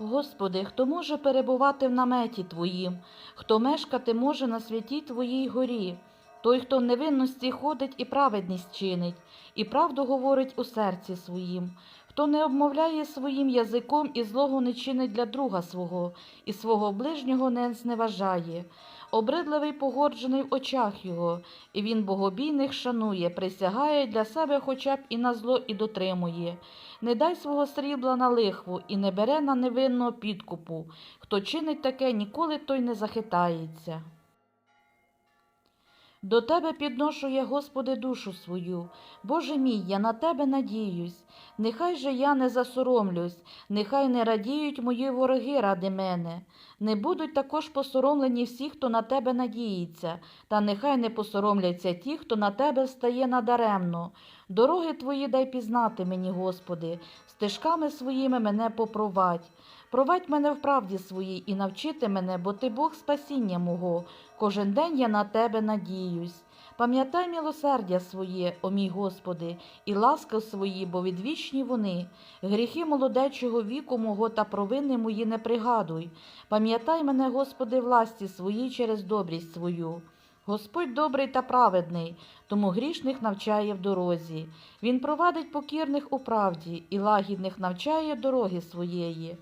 Господи, хто може перебувати в наметі Твоїм, хто мешкати може на святій Твоїй горі, той, хто в невинності ходить і праведність чинить, і правду говорить у серці своїм, хто не обмовляє своїм язиком і злого не чинить для друга свого, і свого ближнього не зневажає. Обридливий погорджений в очах його, і він богобійних шанує, присягає для себе хоча б і на зло, і дотримує. Не дай свого срібла на лихву і не бере на невинного підкупу. Хто чинить таке, ніколи той не захитається. До тебе підношу я, Господи, душу свою. Боже мій, я на тебе надіюсь. Нехай же я не засоромлюсь, нехай не радіють мої вороги ради мене. Не будуть також посоромлені всі, хто на тебе надіється, та нехай не посоромляться ті, хто на тебе стає надаремно. Дороги твої дай пізнати мені, Господи, стежками своїми мене попровадь. Провадь мене в правді своїй і навчити мене, бо ти Бог спасіння мого. Кожен день я на тебе надіюсь. Пам'ятай милосердя своє, о мій Господи, і ласка свої, бо відвічні вони. Гріхи молодечого віку мого та провини мої не пригадуй. Пам'ятай мене, Господи, власті своїй через добрість свою. Господь добрий та праведний, тому грішних навчає в дорозі. Він провадить покірних у правді і лагідних навчає дороги своєї.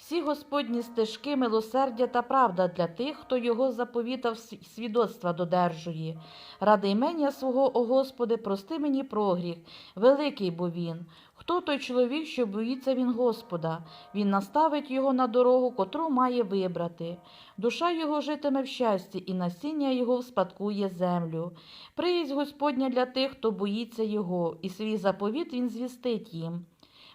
Всі Господні стежки, милосердя та правда для тих, хто його заповітав свідоцтва додержує. Ради імення свого, о Господи, прости мені прогріх, великий бо він. Хто той чоловік, що боїться він Господа? Він наставить його на дорогу, котру має вибрати. Душа його житиме в щасті, і насіння його вспадкує землю. Приїзд Господня для тих, хто боїться його, і свій заповіт він звістить їм.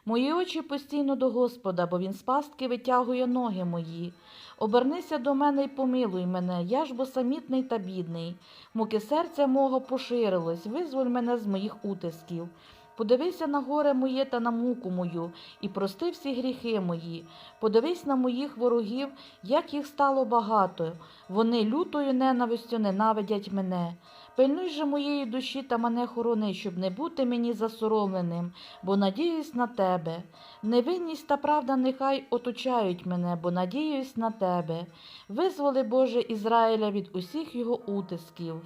Мої очі постійно до Господа, бо він з пастки витягує ноги мої. Обернися до мене й помилуй мене, я ж бо самітний та бідний. Муки серця мого поширилось, визволь мене з моїх утисків. Подивися на горе моє та на муку мою, і прости всі гріхи мої. Подивись на моїх ворогів, як їх стало багато. Вони лютою ненавистю ненавидять мене. Пильнуй же моєї душі та мене хорони, щоб не бути мені засоромленим, бо надіюсь на тебе. Невинність та правда нехай оточають мене, бо надіюсь на тебе. Визволи, Боже, Ізраїля від усіх його утисків.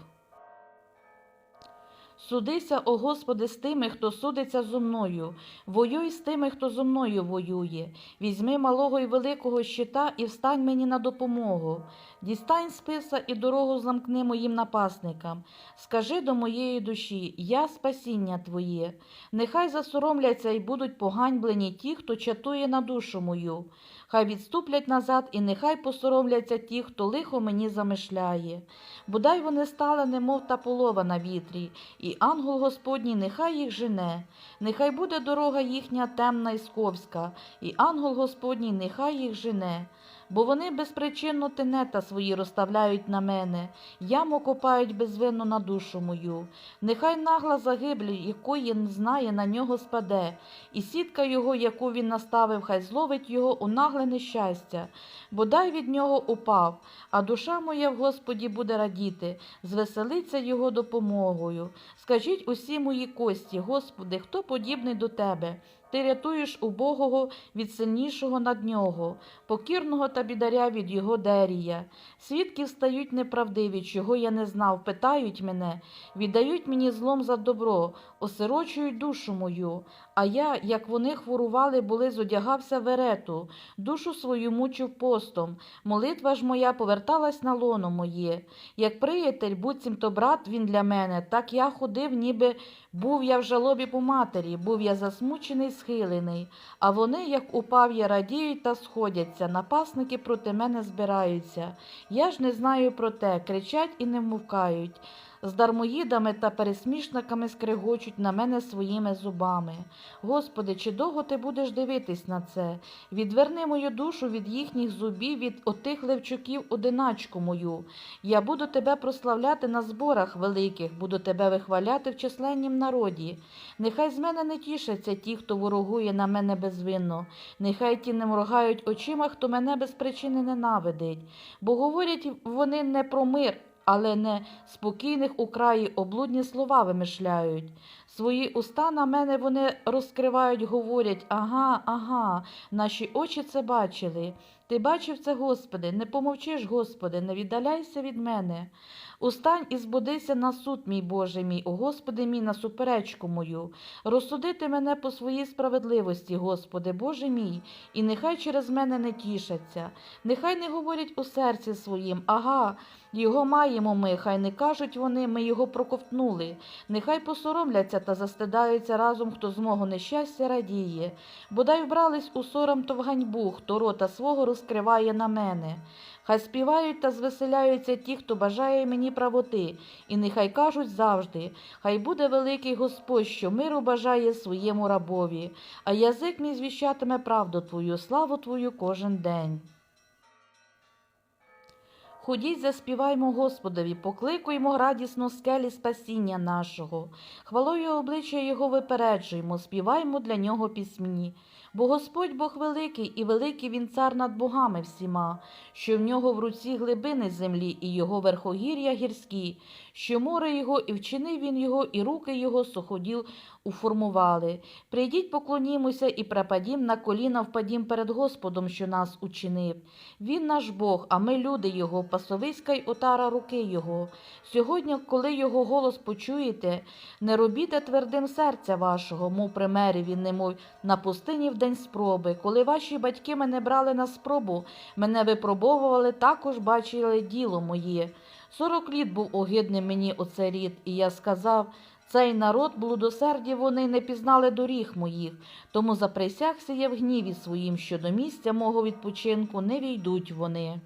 Судися, о Господи, з тими, хто судиться зо мною, воюй з тими, хто зо мною воює. Візьми малого і великого щита і встань мені на допомогу. Дістань списа і дорогу замкни моїм напасникам. Скажи до моєї душі, я спасіння Твоє. Нехай засоромляться і будуть поганьблені ті, хто чатує на душу мою. Хай відступлять назад, і нехай посоромляться ті, хто лихо мені замишляє. Бодай вони стали, немов та полова на вітрі, і ангел Господній нехай їх жене. Нехай буде дорога їхня темна і сковська, і ангел Господній нехай їх жене. Бо вони безпричинно тенета свої розставляють на мене, яму копають безвинно на душу мою. Нехай нагла загиблі, якої не знає, на нього спаде, і сітка його, яку він наставив, хай зловить його у нагле нещастя. Бодай від нього упав, а душа моя в Господі буде радіти, звеселиться його допомогою. Скажіть усі мої кості, Господи, хто подібний до Тебе? Ти рятуєш убогого від сильнішого над нього, покірного та бідаря від його дерія. Свідки стають неправдиві, чого я не знав, питають мене, віддають мені злом за добро, осирочують душу мою. А я, як вони хворували, були, зодягався в ерету, душу свою мучив постом. Молитва ж моя поверталась на лоно моє. Як приятель, буцімто брат він для мене, так я ходив, ніби був я в жалобі по матері, був я засмучений, схилений. А вони, як упав я, радіють та сходяться, напасники проти мене збираються. Я ж не знаю про те, кричать і не вмовкають. З дармоїдами та пересмішниками скригочуть на мене своїми зубами. Господи, чи довго ти будеш дивитись на це? Відверни мою душу від їхніх зубів, від отих левчуків одиначку мою. Я буду тебе прославляти на зборах великих, буду тебе вихваляти в численнім народі. Нехай з мене не тішаться ті, хто ворогує на мене безвинно. Нехай ті не моргають очима, хто мене без причини ненавидить. Бо говорять вони не про мир, але не спокійних у краї облудні слова вимишляють. Свої уста на мене вони розкривають, говорять ага, ага, наші очі це бачили. Ти бачив це, Господи, не помовчиш, Господи, не віддаляйся від мене. Устань і збудися на суд, мій Боже мій, о Господи мій, на суперечку мою. Розсудити мене по своїй справедливості, Господи, Боже мій, і нехай через мене не тішаться, нехай не говорять у серці своїм, ага, його маємо ми, хай не кажуть вони, ми його проковтнули. Нехай посоромляться та застидаються разом, хто з мого нещастя радіє. Бодай вбрались у сором то в ганьбу, хто рота свого розкриває на мене. Хай співають та звеселяються ті, хто бажає мені правоти, і нехай кажуть завжди, хай буде великий Господь, що миру бажає своєму рабові, а язик мій звіщатиме правду Твою, славу Твою кожен день. Ходіть, заспіваймо Господові, покликуймо радісно скелі спасіння нашого. Хвалою обличчя Його випереджуємо, співаймо для нього пісні. Бо Господь Бог великий, і великий він цар над богами всіма, що в нього в руці глибини землі, і його верхогір'я гірські, що море його, і вчинив він його, і руки його суходіл уформували. Прийдіть, поклонімося і припадім на коліна впадім перед Господом, що нас учинив. Він наш Бог, а ми люди Його, пасовиська й отара руки Його. Сьогодні, коли Його голос почуєте, не робіте твердим серця вашого, мов при мереві, немов на пустині в день спроби. Коли ваші батьки мене брали на спробу, мене випробовували, також бачили діло моє. Сорок літ був огидним мені оцей рід, і я сказав, цей народ блудосерді вони не пізнали доріг моїх, тому заприсягся я в гніві своїм, що до місця мого відпочинку не війдуть вони.